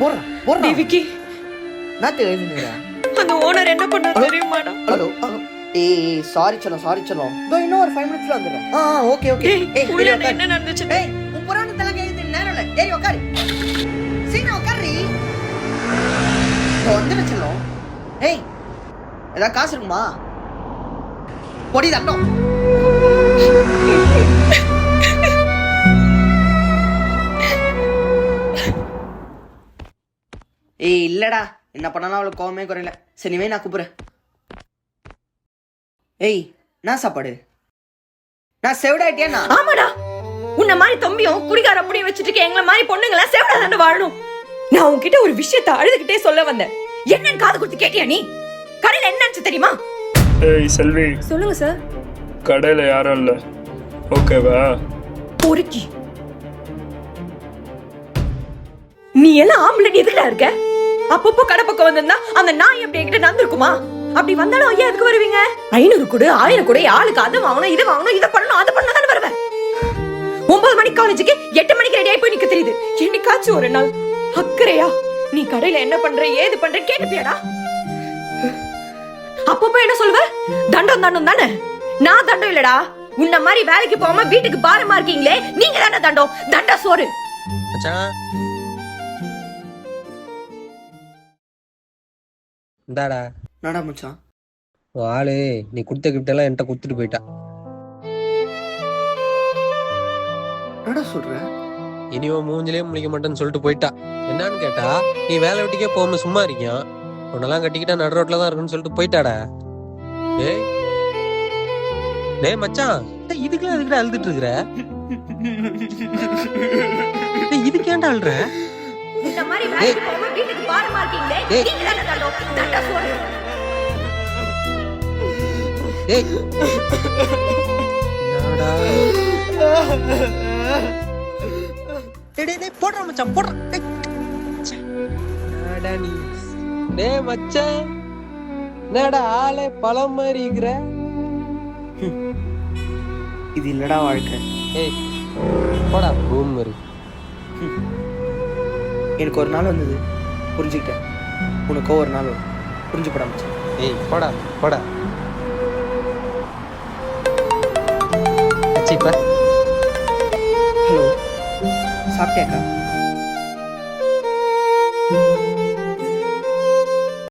போடுறா போடுறா. நான் எழுதுனுறேன் அந்த ஓனர் என்ன பண்ண தெரியுமாடா? ஹலோ? ஏய் சாரி சொல்லும் சாரி சொல்லும். இதோ இன்னும் ஒரு ஃபைவ் மினிட்ஸ்ல வந்துடுறேன். ஆ ஓகே ஓகே. டேய் உள்ள என்ன நடந்துச்சு? ஏய் உன் எழுதி நேரம் இல்லை. ஏறி உட்காரு சீனா உட்காரு இப்போ வந்துடு செல்லும். ஏய் ஏதாவது காசு இருக்குமா? பொடி தட்டம். ஏய் இல்லடா. என்ன பண்ணாலும் அவளுக்கு கோவமே குறையல. சரி நீவே நான் கூப்பிடுறேன். ஏய் நான் சாப்பாடு? நான் செவிடாயிட்டேன்னா ஆமாடா. உன்ன மாதிரி தம்பியும் குடிகார அப்படியே வச்சுட்டு எங்களை மாதிரி பொண்ணுங்களா சேவடா தானே வாழணும்? நான் உன்கிட்ட ஒரு விஷயத்த அழுதுகிட்டே சொல்ல வந்தேன். என்னன்னு காது கொடுத்து கேட்டியா நீ? கடையில என்ன நினைச்சு தெரியுமா? ஏய் செல்வி. சொல்லுங்க சார் கடையில் யாரும் இல்லை. ஓகேவா? பொறுக்கி. நீ எல்லாம் ஆம்பளை எதுக்குடா இருக்க? அப்பப்போ கடை பக்கம் வந்திருந்தா அந்த நாய் அப்படி என்கிட்ட நடந்திருக்குமா? அப்படி வந்தாலும் ஐயா எதுக்கு வருவீங்க? ஐநூறு கொடு ஆயிரம் கொடு ஆளுக்கு அதை வாங்கணும் இதை வாங்கணும் இதை பண்ணணும் அதை பண்ணணும் தானே வருவேன் ஒன்பது மணிக்கு காலேஜுக்கு எட்டு மணிக்கு ரெடி ஆகி போய் நிக்க தெரியுது. என்னைக்காச்சும் ஒரு நாள் அக்கறையா நீ கடையில என்ன பண்ற ஏது பண்ற கேட்டுப்பியாடா? அப்பப்போ என்ன சொல்லுவ தண்டம் தண்டம் தானே? நான் தண்டம் இல்லடா. உன்ன மாதிரி வேலைக்கு போகாம வீட்டுக்கு பாரமா இருக்கீங்களே நீங்க தானே தண்டம் தண்ட சோறு. மச்சான் இந்தாடா. நடா மச்சான்? ஆளு. நீ கொடுத்த கிஃப்ட் எல்லாம் என்கிட்ட கொடுத்துட்டு போயிட்டா. நடா சொல்ற? இனிமே மூஞ்சிலே முழிக்க மாட்டேன்னு சொல்லிட்டு போயிட்டா. என்னன்னு கேட்டா நீ வேலை விட்டுக்கே போகாம சும்மா இருக்கியா? உன்னெல்லாம் கட்டிக்கிட்டா நடு ரோட்ல தான் இருக்குன்னு சொல்லிட்டு போயிட்டாடா. டேய் டேய் மச்சான். இதுக்கெல்லாம் எதுக்குடா அழுதுட்டு இருக்கிற? டேய், இதுக்கு ஏன்டா அழுற? இந்த மாதிரி வேலைக்கு போகாம வீட்டுக்கு பாரமா இருக்கீங்களே. நீங்க தானே தண்டம் தண்ட போடுறா மச்சான் போடுறா. என்னடா மச்சான். ஆளே பழம் மாதிரி இருக்கிற இது இல்லடா வாழ்க்கை. ஏய் போடா பூம் மாதிரி. எனக்கு ஒரு நாள் வந்தது. புரிஞ்சுக்கிட்டேன். உனக்கோ ஒரு நாள் வரும். புரிஞ்சுப்படா மச்சான். ஏய் போடா போடா. இப்ப. ஹலோ சாப்பிட்டியாக்கா?